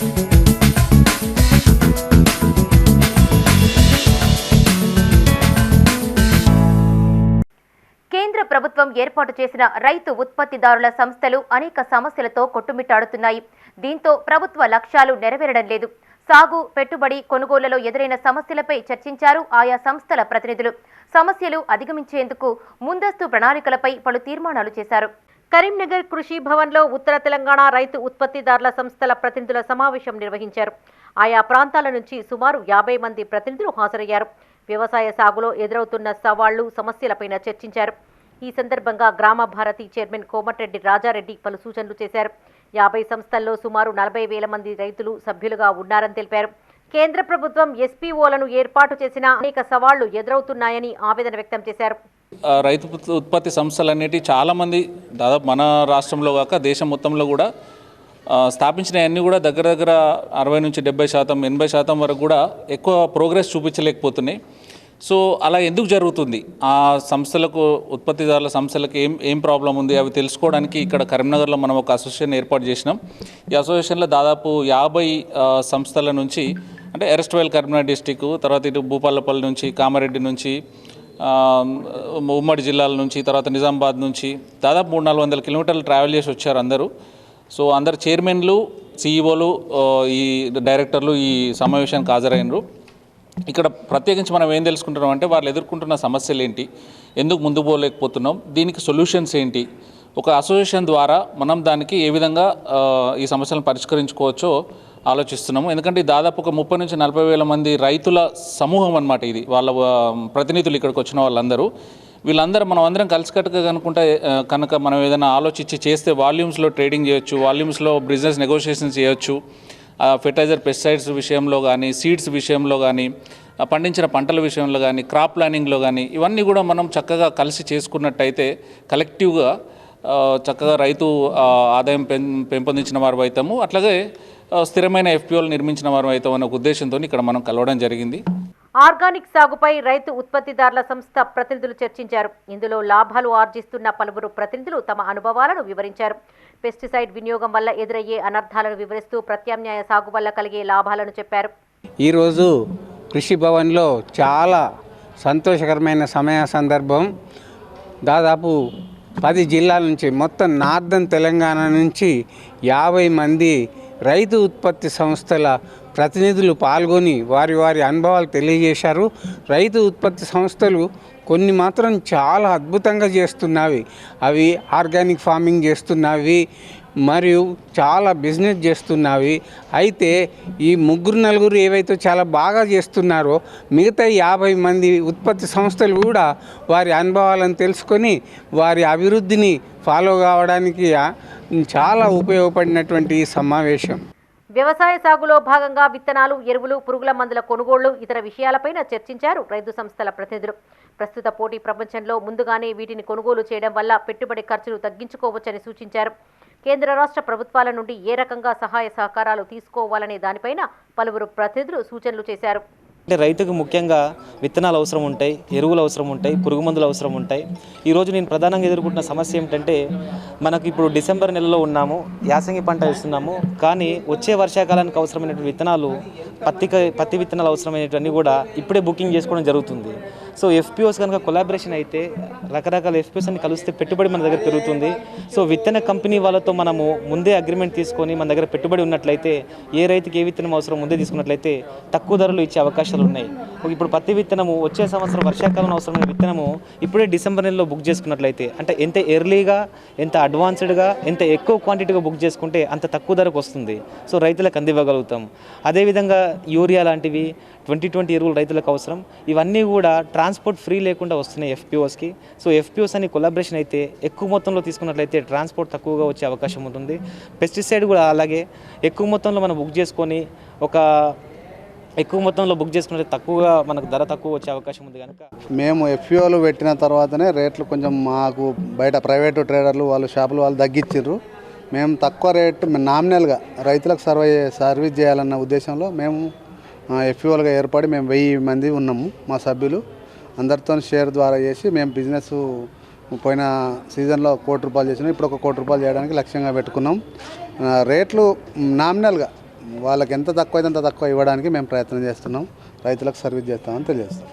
కేంద్ర ప్రభుత్వం ఏర్పాటు చేసిన రైతు ఉత్పత్తిదారుల సంస్థలు అనేక సమస్యలతో కొట్టుమిట్టాడుతున్నాయి. దీంతో ప్రభుత్వ లక్ష్యాలు నెరవేరడం లేదు. సాగు పెట్టుబడి కొనుగోళ్ళలో ఎదురైన సమస్యలపై చర్చించారు ఆయా సంస్థల ప్రతినిధులు. సమస్యలు అధిగమించేందుకు ముందస్తు ప్రణాళికలపై పలు తీర్మానాలు చేశారు. కరీంనగర్ కృషి భవన్లో ఉత్తర తెలంగాణ రైతు ఉత్పత్తిదారుల సంస్థల ప్రతినిధుల సమావేశం నిర్వహించారు. ఆయా ప్రాంతాల నుంచి సుమారు యాభై మంది ప్రతినిధులు హాజరయ్యారు. వ్యవసాయ సాగులో ఎదురవుతున్న సవాళ్ళు సమస్యలపైన చర్చించారు. ఈ సందర్భంగా గ్రామ భారతి చైర్మన్ కోమటిరెడ్డి రాజారెడ్డి పలు సూచనలు చేశారు. యాభై సంస్థల్లో సుమారు నలభై వేల మంది రైతులు సభ్యులుగా ఉన్నారని తెలిపారు. కేంద్ర ప్రభుత్వం ఎస్పీఓలను ఏర్పాటు చేసిన అనేక సవాళ్ళు ఎదురవుతున్నాయని ఆవేదన వ్యక్తం చేశారు. రైతు ఉత్పత్తి సంస్థలు అనేటివి చాలామంది దాదాపు మన రాష్ట్రంలో కాక దేశం మొత్తంలో కూడా స్థాపించినవన్నీ కూడా దగ్గర దగ్గర అరవై నుంచి డెబ్బై శాతం ఎనభై శాతం వరకు కూడా ఎక్కువ ప్రోగ్రెస్ చూపించలేకపోతున్నాయి. సో అలా ఎందుకు జరుగుతుంది? ఆ సంస్థలకు ఉత్పత్తిదారుల సంస్థలకు ఏం ఏం ప్రాబ్లం ఉంది? అవి తెలుసుకోవడానికి ఇక్కడ కరీంనగర్లో మనం ఒక అసోసియేషన్ ఏర్పాటు చేసినాం. ఈ అసోసియేషన్లో దాదాపు యాభై సంస్థల నుంచి అంటే ఎరెస్ట్వైల్ కరీంనగర్ డిస్టిక్ తర్వాత ఇటు భూపాలపల్లి నుంచి కామారెడ్డి నుంచి ఉమ్మడి జిల్లాల నుంచి తర్వాత నిజామాబాద్ నుంచి దాదాపు మూడు నాలుగు వందల కిలోమీటర్లు ట్రావెల్ చేసి వచ్చారు అందరూ. సో అందరు చైర్మన్లు సీఈఓలు ఈ డైరెక్టర్లు ఈ సమావేశానికి హాజరైనరు ఇక్కడ ప్రత్యేకించి మనం ఏం తెలుసుకుంటున్నాం అంటే వాళ్ళు ఎదుర్కొంటున్న సమస్యలు ఏంటి ఎందుకు ముందు పోలేకపోతున్నాం దీనికి సొల్యూషన్స్ ఏంటి ఒక అసోసియేషన్ ద్వారా మనం దానికి ఏ విధంగా ఈ సమస్యలను పరిష్కరించుకోవచ్చో ఆలోచిస్తున్నాము. ఎందుకంటే దాదాపు ఒక ముప్పై నుంచి నలభై వేల మంది రైతుల సమూహం అనమాట ఇది. వాళ్ళ ప్రతినిధులు ఇక్కడికి వచ్చిన వాళ్ళందరూ. వీళ్ళందరూ మనం అందరం కలిసికట్టుగా కనుకుంటే కనుక మనం ఏదైనా ఆలోచించి చేస్తే వాల్యూమ్స్లో ట్రేడింగ్ చేయొచ్చు వాల్యూమ్స్లో బిజినెస్ నెగోషియేషన్స్ చేయొచ్చు. ఫెర్టైజర్ పెస్టిసైడ్స్ విషయంలో కానీ సీడ్స్ విషయంలో కానీ పండించిన పంటల విషయంలో కానీ క్రాప్ ప్లానింగ్లో కానీ ఇవన్నీ కూడా మనం చక్కగా కలిసి చేసుకున్నట్టయితే కలెక్టివ్గా చక్కగా రైతు ఆదాయం పెం పెంపొందించిన వారు అవుతాము అట్లాగే స్థిరమైన ఎఫ్పిఓలు నిర్మించిన వారు అవుతాం అనే ఒక ఉద్దేశంతో ఇక్కడ మనం కలవడం జరిగింది. ఆర్గానిక్ సాగుపై రైతు ఉత్పత్తిదారుల సంస్థ ప్రతినిధులు చర్చించారు. ఇందులో లాభాలు ఆర్జిస్తున్న పలువురు ప్రతినిధులు తమ అనుభవాలను వివరించారు. పెస్టిసైడ్ వినియోగం వల్ల ఎదురయ్యే అనర్థాలను వివరిస్తూ ప్రత్యామ్నాయ సాగు వల్ల కలిగే లాభాలను చెప్పారు. ఈరోజు కృషి భవన్లో చాలా సంతోషకరమైన సమయ సందర్భం. దాదాపు పది జిల్లాల నుంచి మొత్తం నార్థన్ తెలంగాణ నుంచి యాభై మంది రైతు ఉత్పత్తి సంస్థల ప్రతినిధులు పాల్గొని వారి వారి అనుభవాలు తెలియజేశారు. రైతు ఉత్పత్తి సంస్థలు కొన్ని మాత్రం చాలా అద్భుతంగా చేస్తున్నవి. అవి ఆర్గానిక్ ఫార్మింగ్ చేస్తున్నవి. మరియు చాలా బిజినెస్ చేస్తున్నవి. అయితే ఈ ముగ్గురు నలుగురు ఏవైతే చాలా బాగా చేస్తున్నారో మిగతా యాభై మంది ఉత్పత్తి సంస్థలు కూడా వారి అనుభవాలను తెలుసుకొని వారి అభివృద్ధిని ఫాలో కావడానికి చాలా ఉపయోగపడినటువంటి ఈ సమావేశం. వ్యవసాయ సాగులో భాగంగా విత్తనాలు ఎరువులు పురుగుల మందుల కొనుగోళ్ళు ఇతర విషయాలపైన చర్చించారు రైతు సంస్థల ప్రతినిధులు. ప్రస్తుత పోటీ ప్రపంచంలో ముందుగానే వీటిని కొనుగోలు చేయడం వల్ల పెట్టుబడి ఖర్చులు తగ్గించుకోవచ్చని సూచించారు. కేంద్ర రాష్ట్ర ప్రభుత్వాల నుండి ఏ రకంగా సహాయ సహకారాలు తీసుకోవాలనే దానిపైన పలువురు ప్రతినిధులు సూచనలు చేశారు. అంటే రైతుకు ముఖ్యంగా విత్తనాలు అవసరం ఉంటాయి ఎరువులు అవసరం ఉంటాయి పురుగు మందులు అవసరం ఉంటాయి. ఈరోజు నేను ప్రధానంగా ఎదుర్కొంటున్న సమస్య ఏమిటంటే మనకు ఇప్పుడు డిసెంబర్ నెలలో ఉన్నాము యాసంగి పంట వేస్తున్నాము కానీ వచ్చే వర్షాకాలానికి అవసరమైనటువంటి విత్తనాలు పత్తి పత్తి విత్తనాలు అవసరమైనటువన్నీ కూడా ఇప్పుడే బుకింగ్ చేసుకోవడం జరుగుతుంది. సో ఎఫ్పిఓస్ కనుక కొలాబరేషన్ అయితే రకరకాల ఎఫ్పిఓస్ అని కలిస్తే పెట్టుబడి మన దగ్గర పెరుగుతుంది. సో విత్తన కంపెనీ వాళ్ళతో మనము ముందే అగ్రిమెంట్ తీసుకొని మన దగ్గర పెట్టుబడి ఉన్నట్లయితే ఏ రైతుకి ఏ విత్తనం అవసరం ముందే తీసుకున్నట్లయితే తక్కువ ధరలు ఇచ్చే అవకాశాలు ఉన్నాయి. ఇప్పుడు పత్తి విత్తనము వచ్చే సంవత్సరం వర్షాకాలం అవసరమైన విత్తనము ఇప్పుడే డిసెంబర్ నెలలో బుక్ చేసుకున్నట్లయితే అంటే ఎంత ఎర్లీగా ఎంత అడ్వాన్స్డ్గా ఎంత ఎక్కువ క్వాంటిటీగా బుక్ చేసుకుంటే అంత తక్కువ ధరకు వస్తుంది. సో రైతులకు అందివ్వగలుగుతాం. అదేవిధంగా యూరియా లాంటివి ట్వంటీ ట్వంటీ ఎరువులు రైతులకు అవసరం. ఇవన్నీ కూడా ట్రాన్స్పోర్ట్ ఫ్రీ లేకుండా వస్తున్నాయి ఎఫ్పిఓస్కి సో ఎఫ్పిఓస్ అని కొలాబరేషన్ అయితే ఎక్కువ మొత్తంలో తీసుకున్నట్లయితే ట్రాన్స్పోర్ట్ తక్కువగా వచ్చే అవకాశం ఉంటుంది. పెస్టిసైడ్ కూడా అలాగే ఎక్కువ మొత్తంలో మనం బుక్ చేసుకొని ఒక ఎక్కువ మొత్తంలో బుక్ చేసుకుంటే తక్కువగా మనకు ధర తక్కువ వచ్చే అవకాశం ఉంది కనుక. మేము ఎఫ్యూలు పెట్టిన తర్వాతనే రేట్లు కొంచెం మాకు బయట ప్రైవేటు ట్రేడర్లు వాళ్ళు షాపులు వాళ్ళు తగ్గించారు మేము తక్కువ రేటు నామినల్గా రైతులకు సర్వే సర్వీస్ చేయాలన్న ఉద్దేశంలో మేము ఎఫ్పిఓలుగా ఏర్పడి మేము వెయ్యి మంది ఉన్నాము మా సభ్యులు. అందరితో షేర్ ద్వారా చేసి మేము బిజినెస్ పోయిన సీజన్లో కోటి రూపాయలు చేసినాం. ఇప్పుడు ఒక కోటి రూపాయలు చేయడానికి లక్ష్యంగా పెట్టుకున్నాం. రేట్లు నామినల్గా వాళ్ళకి ఎంత తక్కువ అయితే అంత తక్కువ ఇవ్వడానికి మేము ప్రయత్నం చేస్తున్నాం. రైతులకు సర్వీస్ చేస్తామని తెలియజేస్తాం